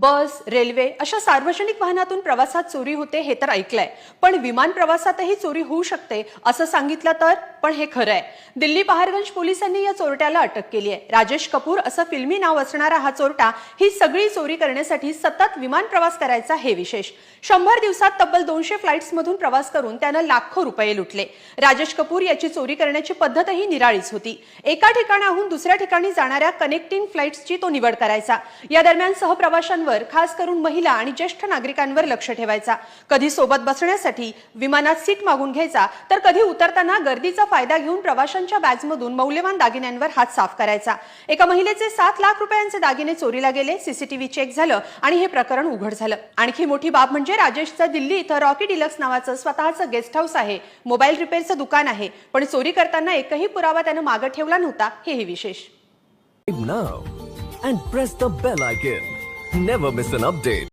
Bus railway अशा सार्वजनिक वाहनातून प्रवासात चोरी होते हे तर ऐकलंय. पण विमान प्रवासातही चोरी होऊ शकते असं सांगितलं तर? पण हे खरं आहे. दिल्ली पहारगंज पोलिसांनी या चोरट्याला अटक केली आहे. राजेश कपूर असं फिल्मी नाव असणारा हा चोरटा ही सगळी चोरी करण्यासाठी सतत विमान प्रवास करायचा हे विशेष. शंभर दिवसात तब्बल दोनशे फ्लाईट्स मधून प्रवास करून त्यानं लाखो रुपये लुटले. राजेश कपूर याची चोरी करण्याची पद्धतही निराळीच होती. एका ठिकाणाहून दुसऱ्या ठिकाणी जाणाऱ्या कनेक्टिंग फ्लाईट्सची तो निवड करायचा. या दरम्यान सहप्रवाशांवर खास करून महिला आणि ज्येष्ठ नागरिकांवर लक्ष ठेवायचा. कधी सोबत बसण्यासाठी विमानात सीट मागून घ्यायचा तर कधी उतरताना गर्दीचा फायदा घेऊन प्रवाशांच्या बॅगमधून मौल्यवान दागिन्यांवर हात साफ करायचा. एका महिलेचे सात लाख रुपयांचे दागिने चोरीला गेले सीसीटीव्ही चेक झालं आणि हे प्रकरण उघड झालं. आणखी मोठी बाब म्हणजे राजेशचं दिल्ली इथं रॉकी डिलक्स नावाचं स्वतःचं गेस्ट हाऊस आहे. मोबाईल रिपेअरचं दुकान आहे. पण चोरी करताना एकही पुरावा त्यानं मागं ठेवला नव्हता. हेही विशेष. Now and press the bell icon. Never miss an update.